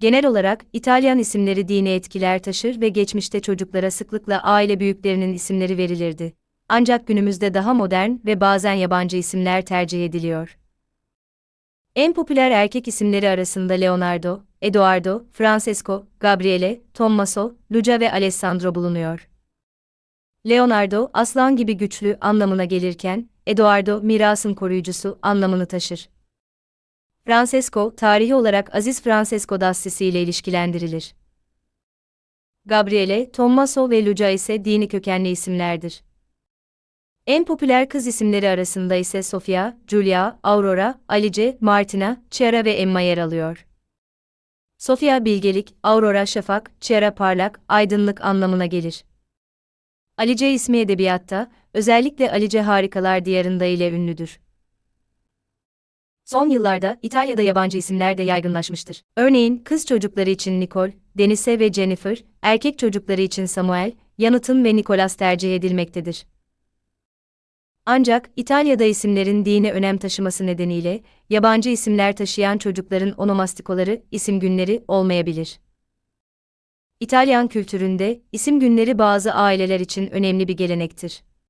Genel olarak İtalyan isimleri dini etkiler taşır ve geçmişte çocuklara sıklıkla aile büyüklerinin isimleri verilirdi. Ancak günümüzde daha modern ve bazen yabancı isimler tercih ediliyor. En popüler erkek isimleri arasında Leonardo, Eduardo, Francesco, Gabriele, Tommaso, Luca ve Alessandro bulunuyor. Leonardo, aslan gibi güçlü anlamına gelirken, Eduardo, mirasın koruyucusu anlamını taşır. Francesco, tarihi olarak Aziz Francesco d'Assisi ile ilişkilendirilir. Gabriele, Tommaso ve Luca ise dini kökenli isimlerdir. En popüler kız isimleri arasında ise Sofia, Giulia, Aurora, Alice, Martina, Chiara ve Emma yer alıyor. Sofia bilgelik, Aurora şafak, Chiara parlak, aydınlık anlamına gelir. Alice ismi edebiyatta, özellikle Alice Harikalar Diyarında ile ünlüdür. Son yıllarda İtalya'da yabancı isimler de yaygınlaşmıştır. Örneğin kız çocukları için Nicole, Denise ve Jennifer, erkek çocukları için Samuel, Yanıtın ve Nicholas tercih edilmektedir. Ancak İtalya'da isimlerin dine önem taşıması nedeniyle yabancı isimler taşıyan çocukların onomastikoları, isim günleri olmayabilir. İtalyan kültüründe isim günleri bazı aileler için önemli bir gelenektir.